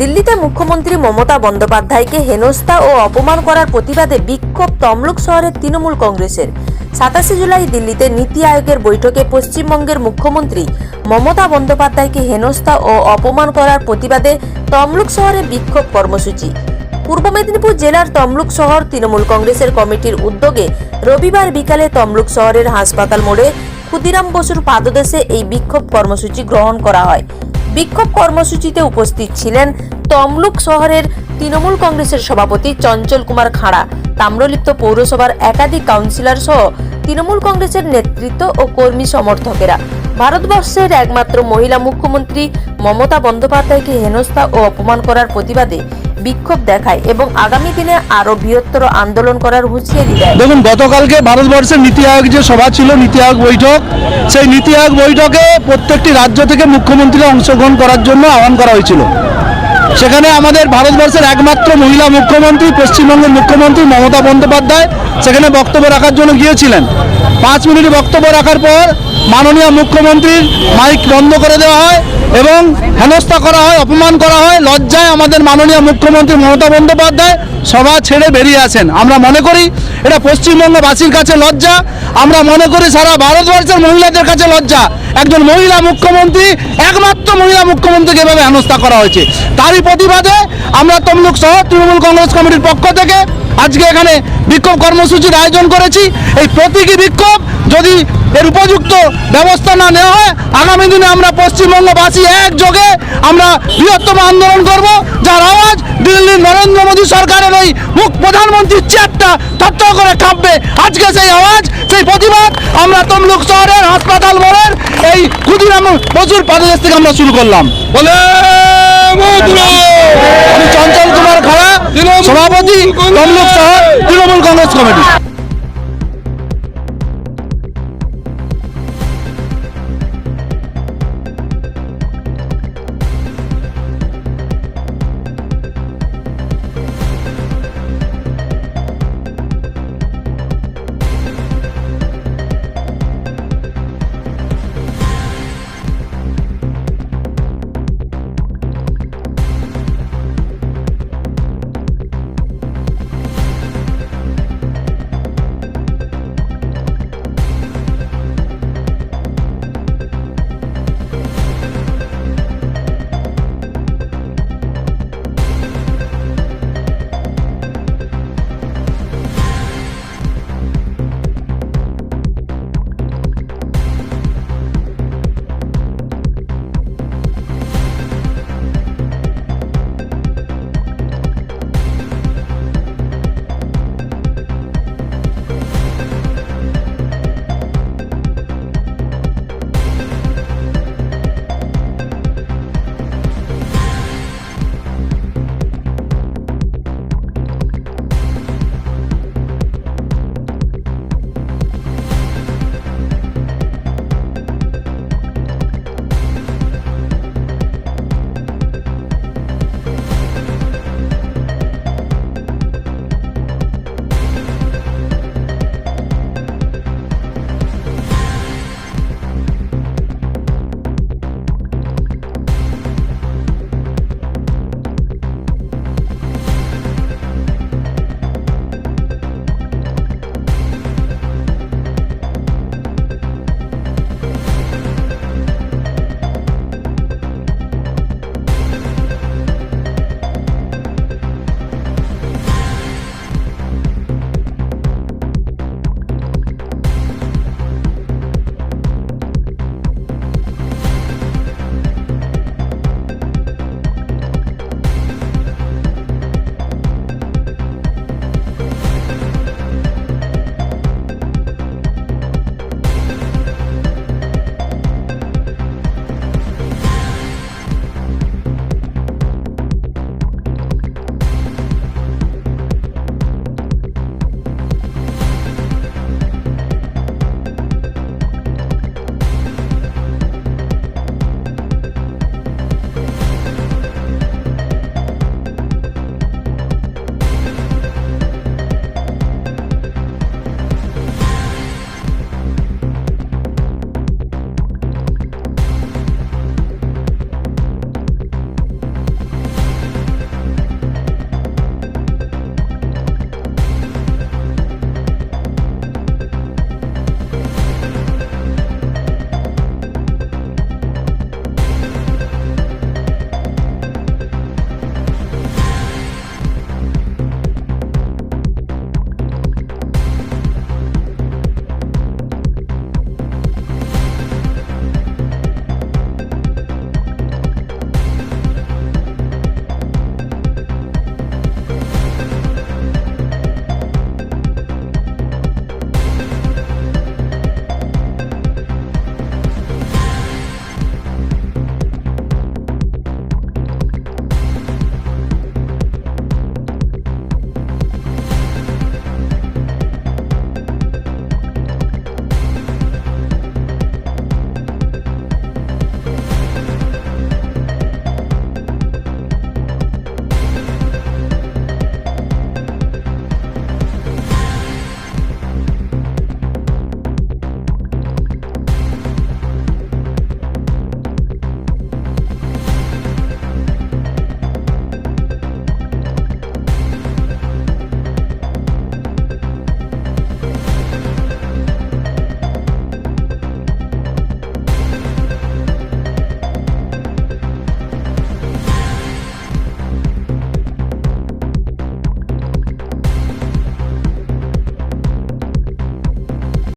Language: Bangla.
দিল্লিতে মুখ্যমন্ত্রী মমতা বন্দ্যোপাধ্যায়কে হেনস্থা ও অপমান করার প্রতিবাদে বিক্ষোভ তমলুক শহরের তৃণমূল কংগ্রেসের। সাতাশে জুলাই দিল্লিতে নীতি আয়োগের বৈঠকে পশ্চিমবঙ্গের মুখ্যমন্ত্রী মমতা বন্দ্যোপাধ্যায়কে হেনস্থা ও অপমান করার প্রতিবাদে তমলুক শহরে বিক্ষোভ কর্মসূচি। পূর্ব মেদিনীপুর জেলার তমলুক শহর তৃণমূল কংগ্রেসের কমিটির উদ্যোগে রবিবার বিকালে তমলুক শহরের হাসপাতাল মোড়ে ক্ষুদিরাম বসুর পাদদেশে এই বিক্ষোভ কর্মসূচি গ্রহণ করা হয়। বিক্ষোভ কর্মসূচিতে উপস্থিত ছিলেন তমলুক শহরের তৃণমূল কংগ্রেসের সভাপতি চঞ্চল কুমার খাঁড়া, তাম্রলিপ্ত পৌরসভার একাধিক কাউন্সিলর সহ তৃণমূল কংগ্রেসের নেতৃত্ব ও কর্মী সমর্থকেরা। ভারতবর্ষের একমাত্র মহিলা মুখ্যমন্ত্রী মমতা বন্দ্যোপাধ্যায়কে হেনস্থা ও অপমান করার প্রতিবাদে বিক্ষোভ দেখায় এবং আগামী দিনে আরও বৃহত্তর আন্দোলন করার হুঁশিয়ারি দেয়। দেখুন, গতকালকে ভারতবর্ষের নীতি আয়োগ যে সভা ছিল, নীতি আয়োগ বৈঠক, সেই নীতি আয়োগ বৈঠকে প্রত্যেকটি রাজ্য থেকে মুখ্যমন্ত্রীরা অংশগ্রহণ করার জন্য আহ্বান করা হয়েছিল। সেখানে আমাদের ভারতবর্ষের একমাত্র মহিলা মুখ্যমন্ত্রী, পশ্চিমবঙ্গের মুখ্যমন্ত্রী মমতা বন্দ্যোপাধ্যায় সেখানে বক্তব্য রাখার জন্য গিয়েছিলেন। পাঁচ মিনিট বক্তব্য রাখার পর মাননীয় মুখ্যমন্ত্রীর মাইক বন্ধ করে দেওয়া হয় এবং হেনস্থা করা হয়, অপমান করা হয়, লজ্জায় আমাদের মাননীয় মুখ্যমন্ত্রী মমতা বন্দ্যোপাধ্যায় সভা ছেড়ে বেরিয়ে আসেন আমরা মনে করি এটা পশ্চিমবঙ্গবাসীর কাছে লজ্জা, আমরা মনে করি সারা ভারতবর্ষের মহিলাদের কাছে লজ্জা। একজন মহিলা মুখ্যমন্ত্রী, একমাত্র মহিলা মুখ্যমন্ত্রীকে এভাবে হেনস্থা করা হয়েছে। তারই প্রতিবাদে আমরা তমলুক সহ তৃণমূল কংগ্রেস কমিটির পক্ষ থেকে আজকে এখানে বিক্ষোভ কর্মসূচির আয়োজন করেছি। এই প্রতীকী বিক্ষোভ যদি এর উপযুক্ত ব্যবস্থা না নেওয়া হয় আগামী দিনে আমরা পশ্চিমবঙ্গবাসী একযোগে আমরা বৃহত্তম আন্দোলন করব যার আওয়াজ দিল্লির নরেন্দ্র মোদী সরকারের ওই মুখ প্রধানমন্ত্রীর চেয়ারটা থরথর করে কাঁপবে। আজকে সেই আওয়াজ সেই প্রতিবাদ আমরা তমলুক শহরের হাসপাতাল মোড়ের এই ক্ষুদিরাম প্রচুর পদদেশ থেকে আমরা শুরু করলাম। বলে আমি চঞ্চল কুমার খাড়া সভাপতি তমলুক শহর তৃণমূল কংগ্রেস কমিটি।